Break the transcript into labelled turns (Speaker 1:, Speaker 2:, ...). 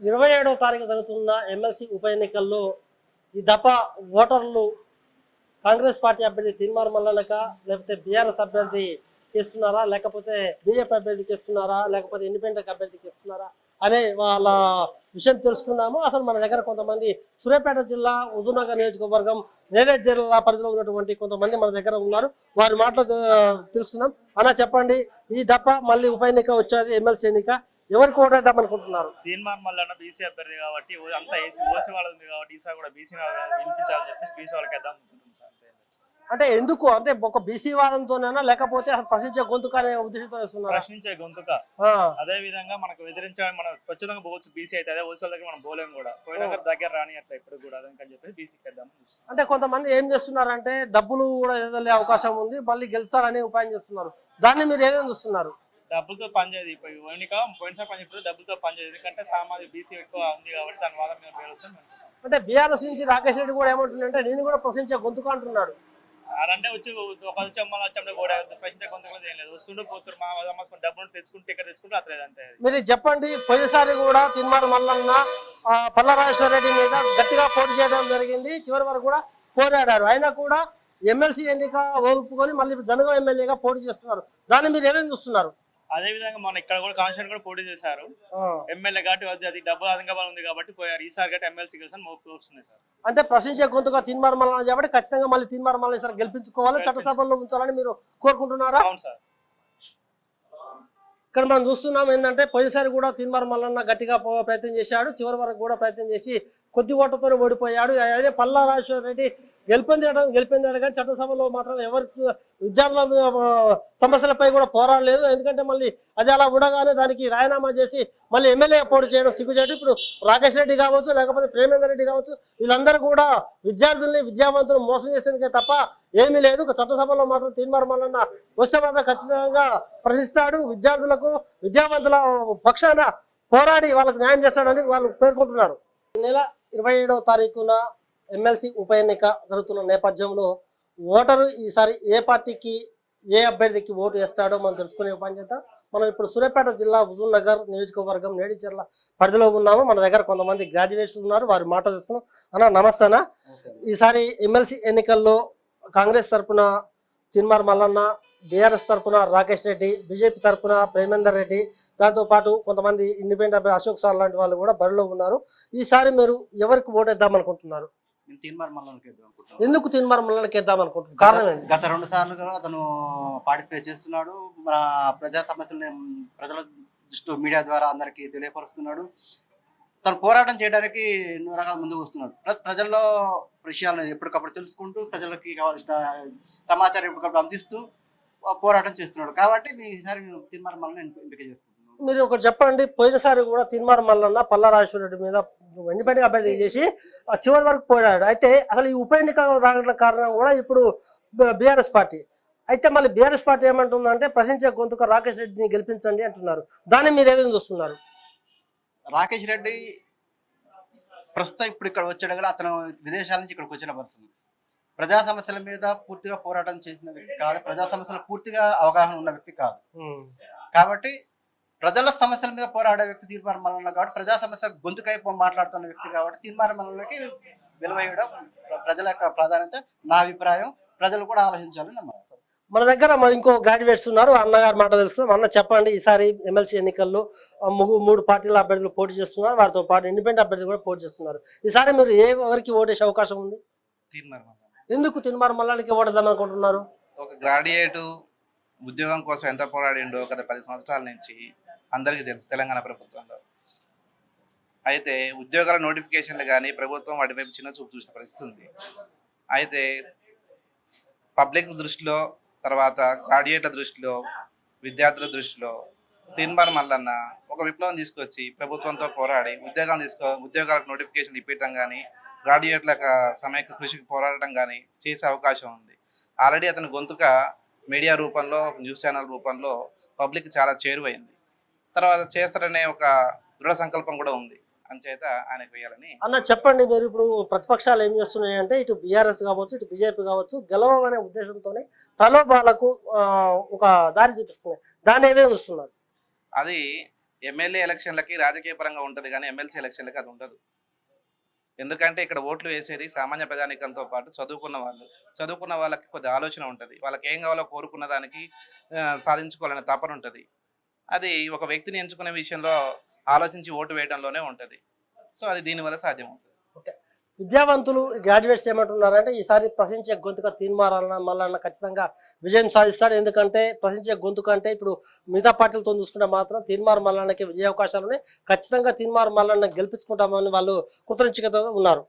Speaker 1: ఇరవై ఏడవ తారీఖు జరుగుతున్న ఎమ్మెల్సీ ఉప ఎన్నికల్లో ఈ దప ఓటర్లు కాంగ్రెస్ పార్టీ అభ్యర్థి తీర్మార్ మల్లనక లేకపోతే బీఆర్ఎస్ అభ్యర్థి ఇస్తున్నారా లేకపోతే బీజేపీ అభ్యర్థికి ఇస్తున్నారా లేకపోతే ఇండిపెండెంట్ అభ్యర్థికి ఇస్తున్నారా అనే వాళ్ళ విషయం తెలుసుకుందాము అసలు మన దగ్గర కొంతమంది సూర్యాపేట జిల్లా ఉజునగర్ నియోజకవర్గం నేరేడ్ జిల్లా పరిధిలో ఉన్నటువంటి కొంతమంది మన దగ్గర ఉన్నారు. వారి మాటలు తెలుసుకుందాం. అన్న చెప్పండి ఈ దప్ప మళ్ళీ ఉప ఎన్నిక వచ్చేది ఎమ్మెల్సీ ఎన్నిక. ఎవరికి ఓటేద్దాం అనుకుంటున్నారు?
Speaker 2: తీన్మార్ మల్లన్న బీసీ అభ్యర్థి కాబట్టి అంతా ఏసీ ఓసీ వాళ్ళది ఉంది కాబట్టి ఈసారి కూడా బీసీ వినిపించాలని చెప్పేసి బీసీ వాళ్ళకి వేద్దాం.
Speaker 1: అంటే ఎందుకు? అంటే ఒక బీసీ వాదంతోనేనా లేకపోతే అసలు ప్రశ్నించే గొంతుక అనే ఉద్దేశంతో వేస్తున్నారా
Speaker 2: ప్రశ్నించే గొంతుక. అదే విధంగా మనకు వ్యతిరేకించడానికి మనం ఖచ్చితంగా పోవచ్చు బీసీ అయితే. అదే ఓసీ వాళ్ళ దగ్గర మనం పోలేం కూడా. పోయినా దగ్గర రాని అట్లా ఇప్పుడు కూడా అదని చెప్పేసి బీసీకి చూస్తున్నాం.
Speaker 1: అంటే కొంతమంది ఏం చేస్తున్నారంటే డబ్బులు కూడా ఎదలే అవకాశం ఉంది మళ్ళీ గెలిచారనే ఉపాయం చేస్తున్నారు. దాన్ని మీరు ఏదైనా చూస్తున్నారు?
Speaker 2: డబ్బులతో పనిచేయదు ఇప్పుడు ఎన్నిక పోయినసారి పని చెప్తే డబ్బులతో పనిచేయదు ఎందుకంటే సామాజిక బీసీ ఎక్కువ ఉంది కాబట్టి దాని వల్ల మేము పేరొచ్చు
Speaker 1: అంటే బీఆర్ఎస్ నుంచి రాకేష్ రెడ్డి కూడా ఏమంటుందంటే నేను కూడా ప్రశ్నించే గొంతుక అంటున్నాడు.
Speaker 2: అంటే వచ్చి ఒక వచ్చి అమ్మలు వచ్చి కూడా ప్రశ్నించే కొంత ఏం లేదు. వస్తుండే పోతున్నారు మా అమ్మసుకుని డబ్బులు తెచ్చుకుంటే ఇక్కడ తెచ్చుకుంటే అట్లేదు అంతే
Speaker 1: మీరు చెప్పండి. పోయినసారి కూడా తిన్మార్ మల్లన్న పల్లరాజేశ్వర రెడ్డి మీద గట్టిగా పోటీ చేయడం జరిగింది. చివరి వరకు కూడా పోరాడారు. అయినా కూడా ఎమ్మెల్సీ ఎన్నిక ఒప్పుకొని మళ్ళీ జనగం ఎమ్మెల్యేగా పోటీ చేస్తున్నారు. దాన్ని మీరు ఏదైనా చూస్తున్నారు?
Speaker 2: అదే విధంగా మన ఇక్కడ కూడా కాన్స్టిట్యూషన్ కూడా పోటీ చేశారు. ఎమ్మెల్యే కాబట్టి అది- డబ్బు అధికంగా ఉంది కాబట్టి పోయారు. ఈసారి కాబట్టి ఎమ్మెల్సీ గెలిచిన మోపు వస్తున్నాయి సార్.
Speaker 1: అంటే ప్రశ్నించే గొంతుగా తీన్మార్ మల్లన్న కాబట్టి ఖచ్చితంగా మళ్ళీ మల్లన్న సార్ గెలిపించుకోవాలి. చట్టసభల్లో ఉంచాలని మీరు కోరుకుంటున్నారా?
Speaker 2: అవును సార్.
Speaker 1: ఇక్కడ మనం చూస్తున్నాం ఏంటంటే పోయినసారి కూడా తీన్మార్ మల్లన్న గట్టిగా పో- ప్రయత్నం చేశాడు. చివరి వరకు కూడా ప్రయత్నం చేసి కొద్ది ఓటుతో ఓడిపోయాడు. అదే పల్లా రాజేశ్వర రెడ్డి గెలిపొందడం గెలిపొందాడు కానీ చట్టసభలో మాత్రం ఎవరికి విద్యార్థుల సమస్యలపై కూడా పోరాడలేదు ఎందుకంటే మళ్ళీ అది అలా ఉండగానే దానికి రాజీనామా చేసి మళ్ళీ ఎమ్మెల్యే పోటీ చేయడం సిగ్గుచేటు. ఇప్పుడు రాకేష్ రెడ్డి కావచ్చు లేకపోతే ప్రేమేందర్ రెడ్డి కావచ్చు వీళ్ళందరూ కూడా విద్యార్థుల్ని విద్యావంతులు మోసం చేసేందుకే తప్ప ఏమీ లేదు. చట్టసభలో మాత్రం తీర్మానం వస్తే మాత్రం ఖచ్చితంగా ప్రశ్నిస్తాడు. విద్యార్థులకు విద్యావంతుల పక్షాన పోరాడి వాళ్ళకు న్యాయం చేస్తాడని వాళ్ళు పేర్కొంటున్నారు. నెల ఇరవై ఏడవ తారీఖున ఎమ్మెల్సీ ఉప ఎన్నిక జరుగుతున్న నేపథ్యంలో ఓటరు ఈసారి ఏ పార్టీకి ఏ అభ్యర్థికి ఓటు వేస్తాడో మనం తెలుసుకునే పని చేద్దాం. మనం ఇప్పుడు సూర్యాపేట జిల్లా హుజూర్ నగర్ నియోజకవర్గం నేడిచెర్ల పరిధిలో ఉన్నాము. మన దగ్గర కొంతమంది గ్రాడ్యుయేట్స్ ఉన్నారు. వారి మాట చూస్తున్నాం అన్న నమస్తే అన్న. ఈసారి ఎమ్మెల్సీ ఎన్నికల్లో కాంగ్రెస్ తరపున తిన్మార్ మల్లన్న బీఆర్ఎస్ తరఫున రాకేష్ రెడ్డి బీజేపీ తరఫున ప్రేమేందర్ రెడ్డి దాంతోపాటు కొంతమంది ఇండిపెండెంట్ అభ్యర్థి అశోక్ సార్ లాంటి వాళ్ళు కూడా బరిలో ఉన్నారు. ఈసారి మీరు ఎవరికి ఓటేద్దాం అనుకుంటున్నారు?
Speaker 3: నేను వేద్దాం అనుకుంటున్నాను.
Speaker 1: ఎందుకు తిన్మార్ మల్లన్నకి వేద్దాం కారణం ఏంటి?
Speaker 3: గత రెండు సార్లు కూడా అతను పార్టిసిపేట్ చేస్తున్నాడు. మన ప్రజా సమస్యలను ప్రజల దృష్టిలో మీడియా ద్వారా అందరికీ తెలియపరుస్తున్నాడు. తను పోరాటం చేయడానికి ఎన్నో రకాల ముందుకు వస్తున్నాడు. ప్లస్ ప్రజల్లో విషయాలను ఎప్పటికప్పుడు తెలుసుకుంటూ ప్రజలకి కావాల్సిన సమాచారం ఎప్పటికప్పుడు అందిస్తూ పోరాటం చేస్తున్నాడు. కాబట్టి మీ ఈసారి తీర్మార్ మల్లన్న ఎంపిక చేసుకుంటున్నాను
Speaker 1: మీరు ఒకటి చెప్పండి. పోయినసారి కూడా తిన్మార్ మల్లన్న పల్లారాజేశ్వర రెడ్డి మీద ఇండిపెండెంట్ అభ్యర్థి చేసి ఆ చివరి వరకు పోయాడు అయితే అసలు ఈ ఉప ఎన్నిక రావడం కారణం కూడా ఇప్పుడు బీఆర్ఎస్ పార్టీ. అయితే మళ్ళీ బీఆర్ఎస్ పార్టీ ఏమంటుందంటే ప్రశ్నించే గొంతుక రాకేష్ రెడ్డిని గెలిపించండి అంటున్నారు. దాన్ని మీరు ఏదైనా చూస్తున్నారు?
Speaker 3: రాకేష్ రెడ్డి ప్రస్తుతం ఇప్పుడు ఇక్కడ వచ్చాడు కదా అతను విదేశాల నుంచి ఇక్కడికి వచ్చిన పర్సన్. ప్రజా సమస్యల మీద పూర్తిగా పోరాటం చేసిన వ్యక్తి కాదు. ప్రజా సమస్యల పూర్తిగా అవగాహన ఉన్న వ్యక్తి కాదు. కాబట్టి ప్రజల సమస్యల మీద పోరాడే వ్యక్తి తీర్మానం మల్లన్న కాబట్టి ప్రజా సమస్య గొంతుకై మాట్లాడుతున్న వ్యక్తి కాబట్టి తీర్మానం మల్లన్నకి విలువయ్యడం ప్రజల యొక్క ప్రాధాన్యత. నా అభిప్రాయం ప్రజలు కూడా ఆలోచించాలని నా మనసు
Speaker 1: మన దగ్గర మరి ఇంకో గ్రాడ్యుయేట్స్ ఉన్నారు. అన్నగారి మాట తెలుసుకుందాం. అన్న చెప్పండి. ఈసారి ఎమ్మెల్సీ ఎన్నికల్లో మూడు పార్టీల అభ్యర్థులు పోటీ చేస్తున్నారు. వారితో పాటు ఇండిపెండెంట్ అభ్యర్థులు కూడా పోటీ చేస్తున్నారు. ఈసారి మీరు ఏ ఎవరికి ఓటేసే అవకాశం ఉంది? ఎందుకు తిన్మార్ మల్లానికి ఓటేద్దాం అనుకుంటున్నారు?
Speaker 4: ఒక గ్రాడ్యుయేట్ ఉద్యోగం కోసం ఎంత పోరాడిండో గత పది సంవత్సరాల నుంచి అందరికీ తెలుసు తెలంగాణ ప్రభుత్వంలో. అయితే ఉద్యోగాల నోటిఫికేషన్లు కానీ ప్రభుత్వం వాటి వైపు చిన్న చూపు చూసిన పరిస్థితి ఉంది. అయితే పబ్లిక్ దృష్టిలో తర్వాత గ్రాడ్యుయేట్ల దృష్టిలో విద్యార్థుల దృష్టిలో తిన్బార్ మల్లన్న ఒక విప్లవం తీసుకొచ్చి ప్రభుత్వంతో పోరాడి ఉద్యోగాలు తీసుకో ఉద్యోగాలకు నోటిఫికేషన్ ఇప్పించడం కానీ గ్రాడ్యుయేట్ల యొక్క సమైక్య కృషికి పోరాడటం కానీ చేసే అవకాశం ఉంది. ఆల్రెడీ అతని గొంతుక మీడియా రూపంలో న్యూస్ ఛానల్ రూపంలో పబ్లిక్ చాలా చేరువైంది. తర్వాత చేస్తారనే ఒక దృఢ సంకల్పం కూడా ఉంది. అంచేత ఆయనకు వేయాలని
Speaker 1: అన్న చెప్పండి మీరు ఇప్పుడు ప్రతిపక్షాలు ఏం చేస్తున్నాయి అంటే ఇటు బీఆర్ఎస్ కావచ్చు ఇటు బీజేపీ కావచ్చు గెలవమనే ఉద్దేశంతోనే ప్రలోభాలకు ఒక దారి చూపిస్తున్నాయి. దాన్ని ఏదే చూస్తున్నారు?
Speaker 4: అది ఎమ్మెల్యే ఎలక్షన్లకి రాజకీయ పరంగా ఉంటుంది కానీ ఎమ్మెల్సీ ఎలక్షన్లకి అది ఉండదు. ఎందుకంటే ఇక్కడ ఓట్లు వేసేది సామాన్య ప్రజానికంతో పాటు చదువుకున్న వాళ్ళు. చదువుకున్న వాళ్ళకి కొద్ది ఆలోచన ఉంటుంది. వాళ్ళకి ఏం కావాలో కోరుకున్న దానికి సాధించుకోవాలనే తపన ఉంటుంది. అది ఒక వ్యక్తిని ఎంచుకునే విషయంలో ఆలోచించి ఓటు వేయడంలోనే ఉంటుంది. సో అది దీనివల్ల సాధ్యం అవుతుంది
Speaker 1: విద్యావంతులు గ్రాడ్యుయేట్స్ ఏమంటున్నారంటే ఈసారి ప్రశ్నించే గొంతుక తీర్మారాలన్న మళ్ళన్న ఖచ్చితంగా విజయం సాధిస్తాడు. ఎందుకంటే ప్రశ్నించే గొంతుక అంటే ఇప్పుడు మిగతా పార్టీలతో చూసుకుంటే మాత్రం తీర్మార్ మల్లన్నకి విజయ అవకాశాలు ఉన్నాయి ఖచ్చితంగా తీర్మార్ మల్లన్న గెలిపించుకుంటామని వాళ్ళు కృతజ్ఞతతో ఉన్నారు.